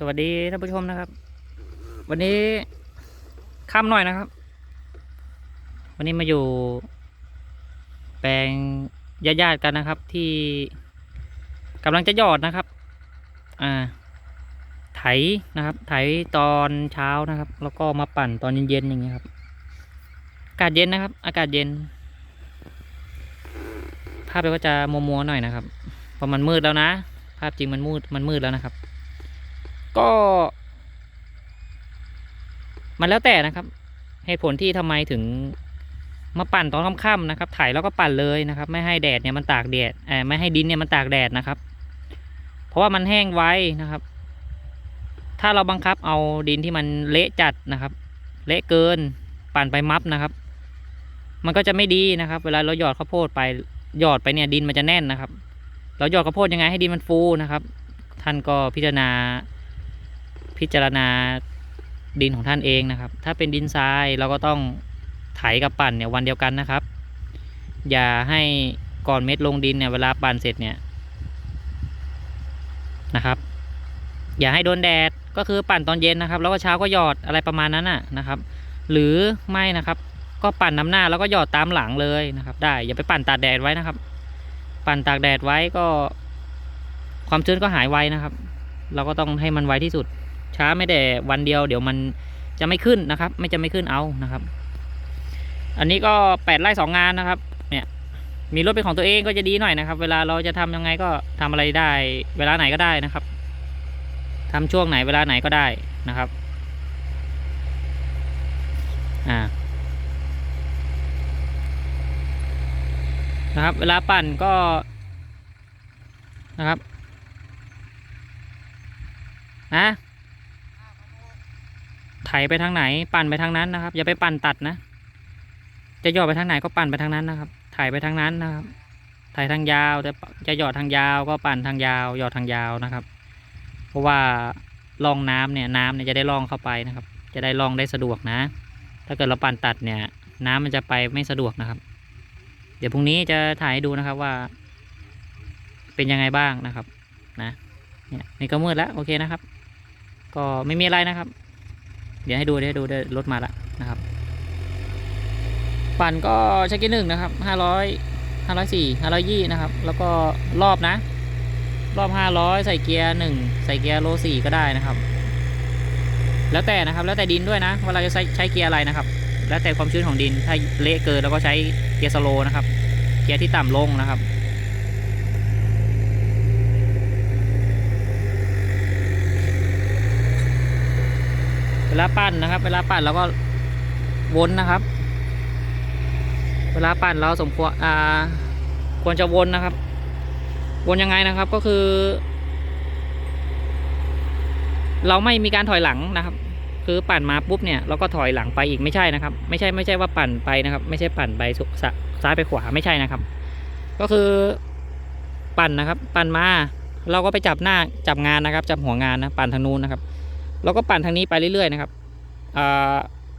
สวัสดีท่านผู้ชมนะครับ วันนี้ค่ำหน่อยนะครับ วันนี้มาอยู่ แปลงญาติๆกันนะครับ ที่กำลังจะหยอดนะครับ อ่า ไถนะครับ ไถตอนเช้านะครับ แล้วก็มาปั่นตอนเย็นๆอย่างเงี้ยครับ อากาศเย็นนะครับ อากาศเย็น ภาพก็จะมัวๆหน่อยนะครับเพราะมันมืดแล้วนะ ภาพจริงมันมืดมันมืดแล้วนะครับ ก็ มันแล้วแต่นะครับ เหตุผลที่ทำไมถึงมาปั่นตอนค่ำๆนะครับ ถ่ายแล้วก็ปั่นเลยนะครับ ไม่ให้แดดเนี่ยมันตากแดดเออไม่ให้ดินเนี่ยมันตากแดดนะครับ เพราะว่ามันแห้งไวนะครับ ถ้าเราบังคับเอาดินที่มันเละจัดนะครับ เละเกิน ปั่นไปมับนะครับ มันก็จะไม่ดีนะครับ เวลาเราหยอดข้าวโพดไปหยอดไปเนี่ยดินมันจะแน่นนะครับ เราหยอดข้าวโพดยังไงให้ดินมันฟูนะครับ ท่านก็พิจารณา พิจารณาดินของท่านเองนะครับ ถ้าเป็นดินทรายเราก็ต้องไถกับปั่นเนี่ยวันเดียวกันนะครับ อย่าให้ก่อนเม็ดลงดินเนี่ยเวลาปั่นเสร็จเนี่ยนะครับ อย่าให้โดนแดดก็คือปั่นตอนเย็นนะครับ แล้วก็เช้าก็หยอดอะไรประมาณนั้นน่ะนะครับ หรือไม่นะครับ ก็ปั่นน้ำหน้าแล้วก็หยอดตามหลังเลยนะครับ ได้อย่าไปปั่นตากแดดไว้นะครับ ปั่นตากแดดไว้ก็ ความชื้นก็หายไวนะครับ เราก็ต้องให้มันไวที่สุด ช้าไม่แต่วันเดียว เดี๋ยวมันจะไม่ขึ้นนะครับ ไม่จะไม่ขึ้นเอานะครับ อันนี้ก็แปดไร่สองงานนะครับ เนี่ย มีรถเป็นของตัวเองก็จะดีหน่อยนะครับ เวลาเราจะทำยังไงก็ทำอะไรได้ เวลาไหนก็ได้นะครับทำช่วงไหนเวลาไหนก็ได้นะครับ อ่านะครับ เวลาปั่นก็นะครับ นะ ไถไปทางไหน ปั่นไปทางนั้นนะครับ อย่าไปปั่นตัดนะ จะหยอดไปทางไหนก็ปั่นไปทางนั้นนะครับ ไถไปทางนั้นนะครับ ไถทางยาวแต่จะหยอดทางยาวก็ปั่นทางยาวหยอดทางยาวนะครับ เพราะว่าล่องน้ำเนี่ยน้ำเนี่ยจะได้ล่องเข้าไปนะครับ จะได้ล่องได้สะดวกนะ ถ้าเกิดเราปั่นตัดเนี่ย น้ำมันจะไปไม่สะดวกนะครับ เดี๋ยวพรุ่งนี้จะถ่ายให้ดูนะครับว่า เป็นยังไงบ้างนะครับ นะ เนี่ยนี่ก็มืดแล้วโอเคนะครับ ก็ไม่มีอะไรนะครับ เดี๋ยวให้ดูเดี๋ยวให้ดูเดี๋ยวรถมาละนะครับ ปั่นก็ใช้กี่หนึ่งนะครับห้าร้อยห้าร้อยสี่ห้าร้อยยี่นะครับ แล้วก็รอบนะ รอบห้าร้อยใส่เกียร์หนึ่งใส่เกียร์โลสี่ก็ได้นะครับ แล้วแต่นะครับแล้วแต่ดินด้วยนะว่าเราจะใช้ใช้เกียร์อะไรนะครับ แล้วแต่ความชื้นของดินถ้าเละเกินเราก็ใช้เกียร์สโลนะครับ เกียร์ที่ต่ำลงนะครับ เวลาปั่นนะครับ เวลาปั่นเราก็วนนะครับ เวลาปั่นเราสมควรอ่าควรจะวนนะครับ วนยังไงนะครับก็คือ เราไม่มีการถอยหลังนะครับ คือปั่นมาปุ๊บเนี่ยเราก็ถอยหลังไปอีกไม่ใช่นะครับ ไม่ใช่ไม่ใช่ว่าปั่นไปนะครับ ไม่ใช่ปั่นไปซ้ายไปขวาไม่ใช่นะครับ ก็คือปั่นนะครับ ปั่นมาเราก็ไปจับหน้าจับงานนะครับ จับหัวงานนะปั่นทางนู้นนะครับ เราก็ปั่นทางนี้ไปเรื่อยๆนะครับ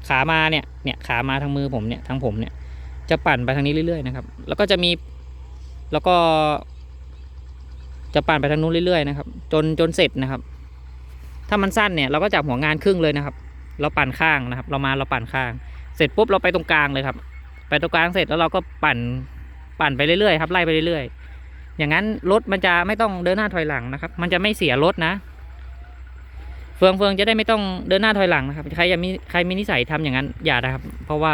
ขามาเนี่ยเนี่ยขามาทางมือผมเนี่ยทางผมเนี่ยจะปั่นไปทางนี้เรื่อยๆนะครับ แล้วก็จะมีแล้วก็ จะปั่นไปทางนู้นเรื่อยๆนะครับ จนจนเสร็จนะครับ ถ้ามันสั้นเนี่ยเราก็จับหัวงานครึ่งเลยนะครับ เราปั่นข้างนะครับ เรามาเราปั่นข้าง เสร็จปุ๊บเราไปตรงกลางเลยครับ ไปตรงกลางเสร็จแล้วเราก็ปั่นปั่นไปเรื่อยๆครับไล่ไปเรื่อยๆอย่างนั้นรถมันจะไม่ต้องเดินหน้าถอยหลังนะครับ มันจะไม่เสียรถนะ เฟืองเฟืองจะได้ไม่ต้องเดินหน้าถอยหลังนะครับ ใครอย่ามีใครมีนิสัยทำอย่างนั้นอย่านะครับ เพราะว่า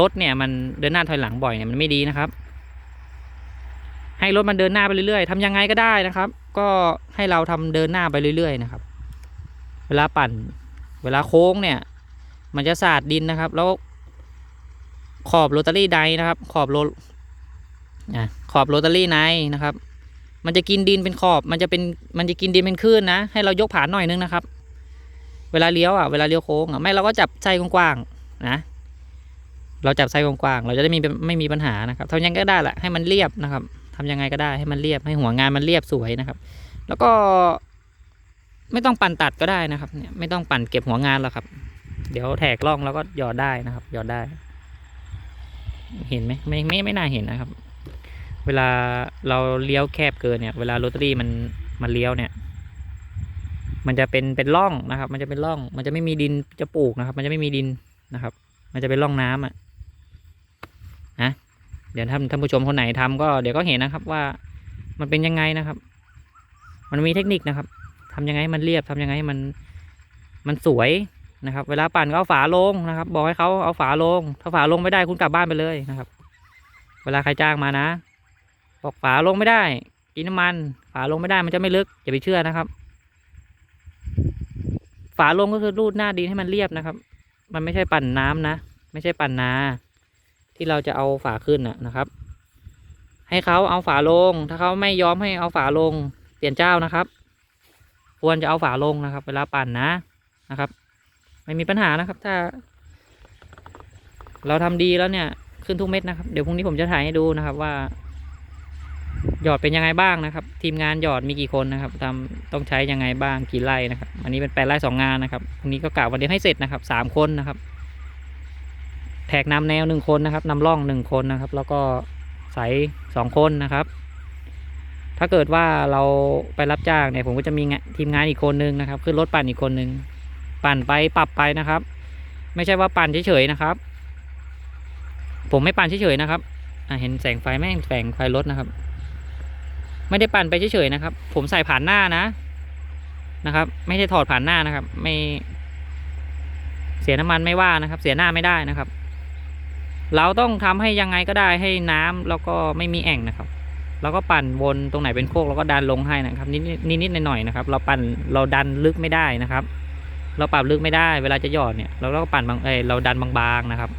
รถเนี่ยมันเดินหน้าถอยหลังบ่อยเนี่ยมันไม่ดีนะครับ ให้รถมันเดินหน้าไปเรื่อยๆทำยังไงก็ได้นะครับ ก็ให้เราทำเดินหน้าไปเรื่อยๆนะครับ เวลาปั่น เวลาโค้งเนี่ย มันจะสาดดินนะครับ แล้วขอบโรตารี่ไดนะครับ ขอบโร่ขอบโรตารี่ไนนะครับ มันจะกินดินเป็นขอบ มันจะเป็นมันจะกินดินเป็นคลื่นนะ ให้เรายกผานหน่อยนึงนะครับ เวลาเลี้ยวอะเวลาเลี้ยวโค้งอะไม่เราก็จับไส้กว้างๆนะเราจับไส้กว้างๆเราจะได้มีไม่มีปัญหานะครับทำยังไงก็ได้แหละให้มันเรียบนะครับทำยังไงก็ได้ให้มันเรียบให้หัวงานมันเรียบสวยนะครับ แล้วก็ ไม่ต้องปั่นตัดก็ได้นะครับเนี่ยไม่ต้องปั่นเก็บหัวงานหรอกครับ เดี๋ยวแถกล่องแล้วก็หยอดได้นะครับหยอดได้ เห็นไหมไม่ไม่ไม่น่าเห็นนะครับ เวลาเราเลี้ยวแคบเกินเนี่ย เวลาโรตารี่มันมันเลี้ยวเนี่ย มันจะเป็นเป็นร่องนะครับ มันจะเป็นร่อง มันจะไม่มีดินจะปลูกนะครับ มันจะไม่มีดินนะครับ มันจะเป็นร่องน้ำอะนะเดี๋ยวท่านท่านผู้ชมคนไหนทำก็เดี๋ยวก็เห็นนะครับว่ามันเป็นยังไงนะครับ มันมีเทคนิคนะครับทำยังไงให้มันเรียบทำยังไงให้มันมันสวยนะครับ เวลาปั่นก็เอาฝาลงนะครับ บอกให้เขาเอาฝาลง ถ้าฝาลงไม่ได้คุณกลับบ้านไปเลยนะครับ เวลาใครจ้างมานะ บอกฝาลงไม่ได้กินน้ำมัน ฝาลงไม่ได้มันจะไม่ลึกอย่าไปเชื่อนะครับ ฝาลงก็คือรูดหน้าดินให้มันเรียบนะครับ มันไม่ใช่ปั่นน้ำนะ ไม่ใช่ปั่นนาที่เราจะเอาฝาขึ้นนะครับ ให้เขาเอาฝาลง ถ้าเขาไม่ยอมให้เอาฝาลง เปลี่ยนเจ้านะครับ ควรจะเอาฝาลงนะครับ เวลาปั่นนะนะครับ ไม่มีปัญหานะครับ ถ้า เราทำดีแล้วเนี่ยขึ้นทุกเม็ดนะครับ เดี๋ยวพรุ่งนี้ผมจะถ่ายให้ดูนะครับว่า หยอดเป็นยังไงบ้างนะครับ ทีมงานหยอดมีกี่คนนะครับทำต้องใช้ยังไงบ้างกี่ไร่นะครับ อันนี้เป็นแปดไร่สองงานนะครับพรุ่งนี้ก็กะวันเดียวให้เสร็จนะครับสามคนนะครับ แท็กนำแนวหนึ่งคนนะครับนำร่องหนึ่งคนนะครับ แล้วก็ใสสองคนนะครับ ถ้าเกิดว่าเราไปรับจ้างเนี่ยผมก็จะมีงทีมงานอีกคนนึงนะครับขึ้นรถปั่นอีกคนนึงปั่นไปปรับไปนะครับ ไม่ใช่ว่าปั่นเฉยๆนะครับ ผมไม่ปั่นเฉยๆนะครับอะเห็นแสงไฟไหมแสงไฟรถนะครับ ไม่ได้ปั่นไปเฉยๆนะครับ ผมใส่ผ่านหน้านะนะครับ ไม่ได้ถอดผ่านหน้านะครับ ไม่ เสียน้ำมันไม่ว่านะครับ เสียหน้าไม่ได้นะครับ เราต้องทำให้ยังไงก็ได้ให้น้ำแล้วก็ไม่มีแอ่งนะครับเราก็ปั่นวนตรงไหนเป็นโคกเราก็ดันลงให้นะครับ นิดนิดนิดๆหน่อยๆนะครับ เราปั่นเราดันลึกไม่ได้นะครับ เราปรับลึกไม่ได้ เวลาจะหยอดเนี่ย เราก็ปั่นบางเอยเราดันบางๆนะครับ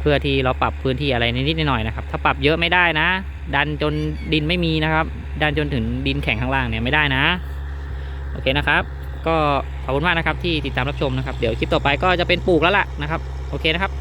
เพื่อที่เราปรับพื้นที่อะไรนิดๆหน่อยๆนะครับ ถ้าปรับเยอะไม่ได้นะ ดันจนดินไม่มีนะครับ ดันจนถึงดินแข็งข้างล่างเนี่ยไม่ได้นะ โอเคนะครับ ก็ขอบคุณมากนะครับที่ติดตามรับชมนะครับ เดี๋ยวคลิปต่อไปก็จะเป็นปลูกแล้วล่ะนะครับ โอเคนะครับ